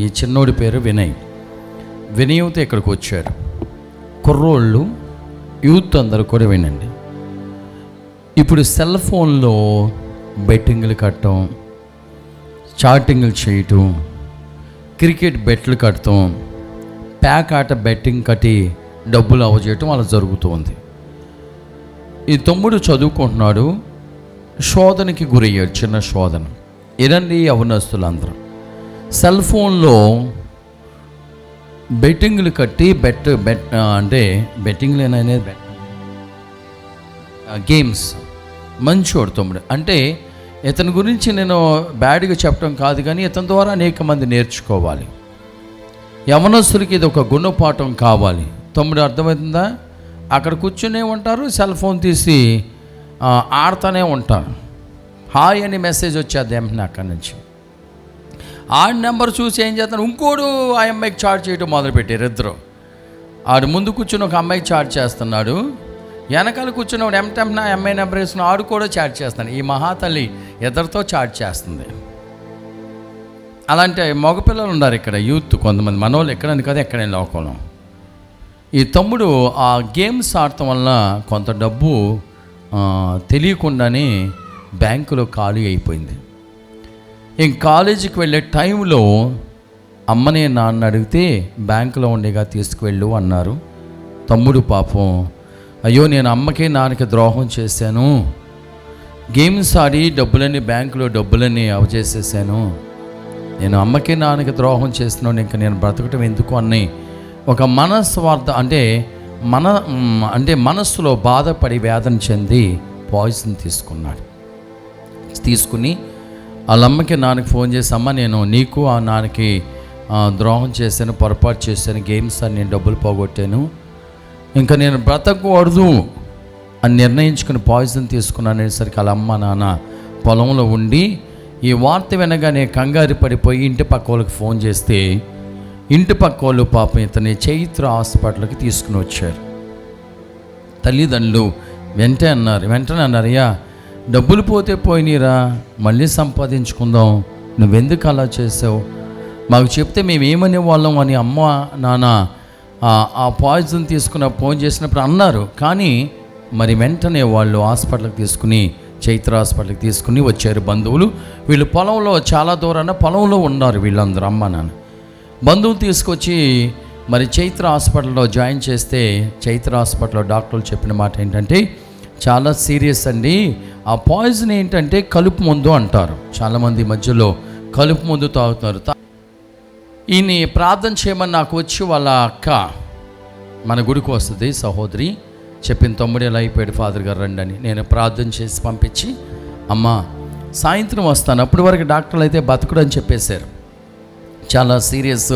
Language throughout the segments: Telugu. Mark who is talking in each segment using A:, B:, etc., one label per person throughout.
A: ఈ చిన్నోడి పేరు వినయ్. వినయ్తో ఇక్కడికి వచ్చారు. కుర్రోళ్ళు యూత్ అందరూ కూడా వినండి. ఇప్పుడు సెల్ ఫోన్లో బెట్టింగ్లు కట్టడం చాటింగ్లు చేయటం క్రికెట్ బెట్లు కట్టడం ప్యాక్ ఆట బెట్టింగ్ కట్టి డబ్బులు అవజేయటం అలా జరుగుతుంది. ఈ తమ్ముడు చదువుకుంటున్నాడు శోధనకి గురయ్యాడు చిన్న శోధన. ఇరండి యవనస్తులందరూ. సెల్ ఫోన్లో బెట్టింగ్లు కట్టి బెట్ బెట్ అంటే బెట్టింగ్లు అనేది బెట్ గేమ్స్. మంచోడు తమ్ముడు. అంటే ఇతని గురించి నేను బ్యాడ్గా చెప్పడం కాదు కానీ ఇతని ద్వారా అనేక మంది నేర్చుకోవాలి. యవనస్తులకి ఇది ఒక గుణపాఠం కావాలి. తమ్ముడు అర్థమవుతుందా అక్కడ కూర్చునే ఉంటారు సెల్ ఫోన్ తీసి ఆడుతూనే ఉంటారు. హాయ్ అని మెసేజ్ వచ్చేది ఏమన్నా అక్కడి నుంచి. ఆ నెంబర్ చూసి ఏం చేస్తాను ఇంకోడు ఆ అమ్మాయికి చార్జ్ చేయడం మొదలుపెట్టారు ఇద్దరు. ఆడు ముందు కూర్చుని ఒక అమ్మాయికి చార్జ్ చేస్తున్నాడు. వెనకాల కూర్చున్నవాడు ఎంటెంప్న ఆ అమ్మాయి నెంబర్ వేసుకుని ఆడు కూడా చార్జ్ చేస్తాను ఈ మహాతల్లి ఇద్దరితో చార్జ్ చేస్తుంది. అలాంటి మగపిల్లలు ఉన్నారు ఇక్కడ యూత్ కొంతమంది మనోళ్ళు ఎక్కడని కదా ఎక్కడైనా లోకంలో. ఈ తమ్ముడు ఆ గేమ్స్ ఆడటం వల్ల కొంత డబ్బు తెలియకుండానే బ్యాంకులో ఖాళీ అయిపోయింది. ఇంక కాలేజీకి వెళ్ళే టైంలో అమ్మనే నాన్న అడిగితే బ్యాంకులో ఉండేగా తీసుకువెళ్ళు అన్నారు. తమ్ముడు పాపం. అయ్యో నేను అమ్మకి నాన్నకి ద్రోహం చేశాను. గేమ్స్ ఆడి డబ్బులన్నీ బ్యాంకులో డబ్బులన్నీ అవచేసేసాను నేను అమ్మకి నాన్నకి ద్రోహం చేస్తున్నాను ఇంకా నేను బ్రతకటం ఎందుకు అని ఒక మనస్వార్థ అంటే మన అంటే మనస్సులో బాధపడి వేదన చెంది పాయిజన్ తీసుకున్నాడు. తీసుకుని వాళ్ళ అమ్మకి నాన్నకి ఫోన్ చేసి అమ్మ నేను నీకు ఆ నాన్నకి ద్రోహం చేశాను పొరపాటు చేశాను గేమ్స్ అని నేను డబ్బులు పోగొట్టాను. ఇంకా నేను బ్రతకూడదు అని నిర్ణయించుకుని పాయిజన్ తీసుకున్నాను. అనేసరికి వాళ్ళ అమ్మ నాన్న పొలంలో ఉండి ఈ వార్త వినగానే కంగారు పడిపోయి ఇంటి పక్క వాళ్ళకి ఫోన్ చేస్తే ఇంటి పక్క వాళ్ళు పాపం ఇతని చైత్ర హాస్పిటల్కి తీసుకుని వచ్చారు. తల్లిదండ్రులు వెంటనే అన్నారు వెంటనే అన్నారయ్యా డబ్బులు పోతే పోయినీరా మళ్ళీ సంపాదించుకుందాం. నువ్వెందుకు అలా చేసావు? మాకు చెప్తే మేము ఏమనే వాళ్ళం అని అమ్మ నాన్న ఆ- ఆ పాయిజన్ తీసుకున్న ఫోన్ చేసినప్పుడు అన్నారు. కానీ మరి వెంటనే వాళ్ళు హాస్పిటల్కి తీసుకుని చైత్ర హాస్పిటల్కి తీసుకుని వచ్చారు బంధువులు. వీళ్ళు పొలంలో చాలా దూరాన పొలంలో ఉన్నారు వీళ్ళందరూ అమ్మ నాన్న. బంధువులు తీసుకొచ్చి మరి చైత్ర హాస్పిటల్లో జాయిన్ చేస్తే చైత్ర హాస్పిటల్లో డాక్టర్లు చెప్పిన మాట ఏంటంటే చాలా సీరియస్ అండి. ఆ పాయిజన్ ఏంటంటే కలుపు మందు అంటారు. చాలామంది మధ్యలో కలుపు మందు తాగుతున్నారు ఈయన ప్రార్థన చేయమని నాకు వచ్చి వాళ్ళ అక్క మన గుడికి వస్తుంది సహోదరి చెప్పిన తమ్ముడు ఎలా అయిపోయాడు ఫాదర్ గారు రండి అని నేను ప్రార్థన చేసి పంపించి అమ్మ సాయంత్రం వస్తాను. అప్పటి వరకు డాక్టర్లు అయితే బతకడు అని చెప్పేశారు. చాలా సీరియస్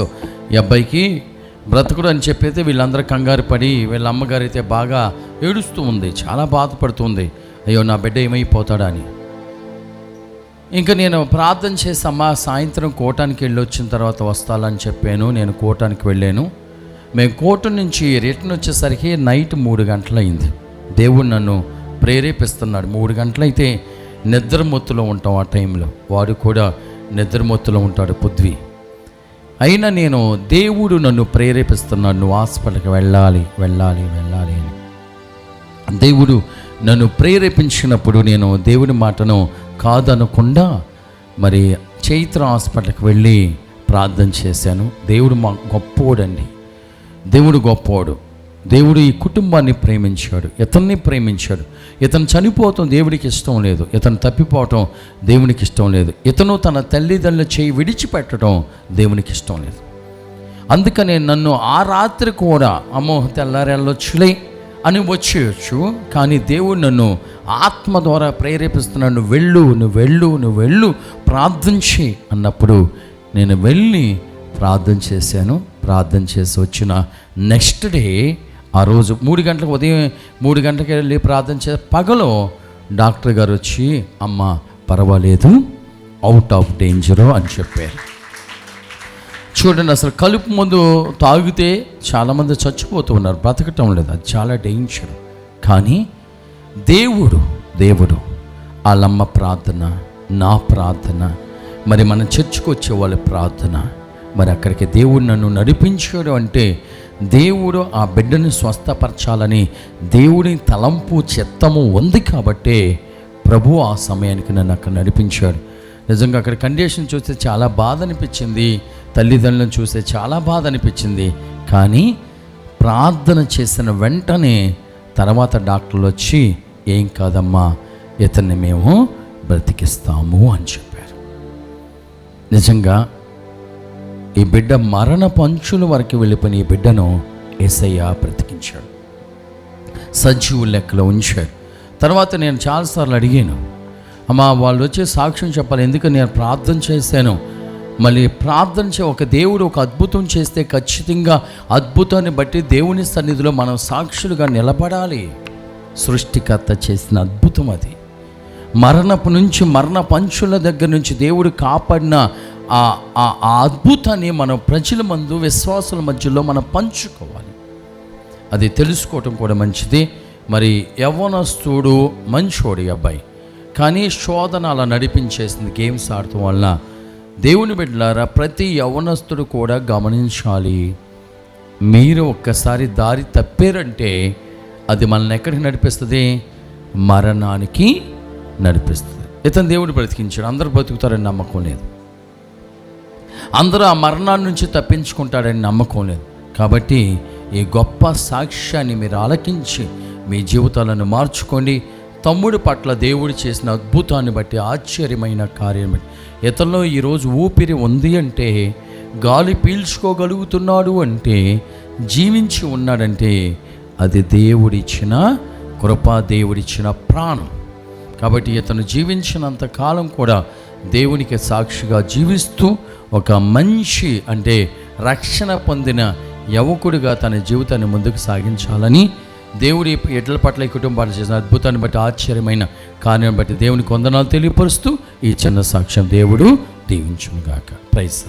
A: ఈ అబ్బాయికి బ్రతకడు అని చెప్పైతే వీళ్ళందరూ కంగారు పడి వీళ్ళ అమ్మగారు అయితే బాగా ఏడుస్తూ ఉంది చాలా బాధపడుతుంది. అయ్యో నా బిడ్డ ఏమైపోతాడా అని. ఇంకా నేను ప్రార్థన చేసమ్మా సాయంత్రం కోటానికి వెళ్ళి వచ్చిన తర్వాత వస్తాలని చెప్పాను నేను కోటానికి వెళ్ళాను. మేము కోట నుంచి రిటర్న్ వచ్చేసరికి నైట్ మూడు గంటలైంది. దేవుడు నన్ను ప్రేరేపిస్తున్నాడు. మూడు గంటలైతే నిద్రమొత్తులో ఉంటాం ఆ టైంలో. వాడు కూడా నిద్రమొత్తులో ఉంటాడు పృథ్వీ. అయినా నేను దేవుడు నన్ను ప్రేరేపిస్తున్నాడు. నువ్వు హాస్పిటల్కి వెళ్ళాలి వెళ్ళాలి వెళ్ళాలి అని. దేవుడు నన్ను ప్రేరేపించినప్పుడు నేను దేవుని మాటను కాదనకుండా మరి చైత్ర హాస్పిటల్కి వెళ్ళి ప్రార్థన చేశాను. దేవుడు మా గొప్పోడండి. దేవుడు గొప్పోడు. దేవుడు ఈ కుటుంబాన్ని ప్రేమించాడు. ఇతన్ని ప్రేమించాడు. ఇతను చనిపోవటం దేవుడికి ఇష్టం లేదు. ఇతను తప్పిపోవటం దేవునికి ఇష్టం లేదు. ఇతను తన తల్లిదండ్రుల చేయి విడిచిపెట్టడం దేవునికి ఇష్టం లేదు. అందుకనే నన్ను ఆ రాత్రి కూడా అమ్మో తెల్లారెళ్ళొచ్చులే అని వచ్చేయచ్చు కానీ దేవుడు నన్ను ఆత్మ ద్వారా ప్రేరేపిస్తున్నాను నువ్వు వెళ్ళు నువ్వు వెళ్ళు నువ్వు వెళ్ళు ప్రార్థించి అన్నప్పుడు నేను వెళ్ళి ప్రార్థన చేశాను. ప్రార్థన చేసి వచ్చిన నెక్స్ట్ డే ఆ రోజు మూడు గంటలకు ఉదయం మూడు గంటలకు వెళ్ళి ప్రార్థన చే పగలో డాక్టర్ గారు వచ్చి అమ్మ పర్వాలేదు అవుట్ ఆఫ్ డేంజరు అని చెప్పారు. చూడండి అసలు కలుపు మందు తాగితే చాలామంది చచ్చిపోతూ ఉన్నారు. బ్రతకటం లేదు. అది చాలా డేంజర్ కానీ దేవుడు దేవుడు వాళ్ళమ్మ ప్రార్థన నా ప్రార్థన మరి మన చర్చికి వచ్చే వాళ్ళ ప్రార్థన మరి అక్కడికి దేవుడు నన్ను నడిపించాడు అంటే దేవుడు ఆ బిడ్డని స్వస్థపరచాలని దేవుడి తలంపు చిత్తము ఉంది కాబట్టే ప్రభు ఆ సమయానికి నన్ను అక్కడ నడిపించాడు. నిజంగా అక్కడ కండిషన్ చూస్తే చాలా బాధ అనిపించింది. తల్లిదండ్రులను చూస్తే చాలా బాధ అనిపించింది. కానీ ప్రార్థన చేసిన వెంటనే తర్వాత డాక్టర్లు వచ్చి ఏం కాదమ్మా ఇతన్ని మేము బ్రతికిస్తాము అని చెప్పారు. నిజంగా ఈ బిడ్డ మరణ పంచుల వరకు వెళ్ళిపోయిన ఈ బిడ్డను ఏసయ్య బ్రతికించాడు. సజీవు లెక్కలో ఉంచాడు. తర్వాత నేను చాలాసార్లు అడిగాను అమ్మా వాళ్ళు వచ్చి సాక్ష్యం చెప్పాలి ఎందుకు నేను ప్రార్థన చేశాను? మళ్ళీ ప్రార్థన చే ఒక దేవుడు ఒక అద్భుతం చేస్తే ఖచ్చితంగా అద్భుతాన్ని బట్టి దేవుని సన్నిధిలో మనం సాక్షులుగా నిలబడాలి. సృష్టికర్త చేసిన అద్భుతం అది. మరణపు నుంచి మరణ పంచుల దగ్గర నుంచి దేవుడు కాపాడిన ఆ ఆ ఆ అద్భుతాన్ని మనం ప్రజల మందు విశ్వాసుల మధ్యలో మనం పంచుకోవాలి. అది తెలుసుకోవటం కూడా మంచిది. మరి యవ్వనస్తుడు మంచోడు అబ్బాయి. కానీ శోధన అలా నడిపించేసింది గేమ్స్ ఆడటం వలన దేవుని బిడ్డలారా ప్రతి యవనస్తుడు కూడా గమనించాలి. మీరు ఒక్కసారి దారి తప్పారంటే అది మనల్ని ఎక్కడికి నడిపిస్తుంది? మరణానికి నడిపిస్తుంది. ఇతను దేవుడు బ్రతికించాడు. అందరు బ్రతుకుతారని నమ్మకం లేదు. అందరూ ఆ మరణాన్ని నుంచి తప్పించుకుంటాడని నమ్మకం లేదు. కాబట్టి ఈ గొప్ప సాక్ష్యాన్ని మీరు ఆలకించి మీ జీవితాలను మార్చుకోండి. తమ్ముడి పట్ల దేవుడు చేసిన అద్భుతాన్ని బట్టి ఆశ్చర్యమైన కార్యం బట్టి ఇతనిలో ఈరోజు ఊపిరి ఉంది అంటే గాలి పీల్చుకోగలుగుతున్నాడు అంటే జీవించి ఉన్నాడంటే అది దేవుడిచ్చిన కృపా దేవుడిచ్చిన ప్రాణం. కాబట్టి ఇతను జీవించినంత కాలం కూడా దేవునికి సాక్షిగా జీవిస్తూ ఒక మంచి అంటే రక్షణ పొందిన యువకుడిగా తన జీవితాన్ని ముందుకు సాగించాలని దేవుడి ఎడ్ల పట్ల ఈ కుటుంబాలు చేసిన అద్భుతాన్ని బట్టి ఆశ్చర్యమైన కార్యం బట్టి దేవునికి వందనాలు తెలియపరుస్తూ ఈ చిన్న సాక్ష్యం దేవుడు దీవించునుగాక. ప్రైస్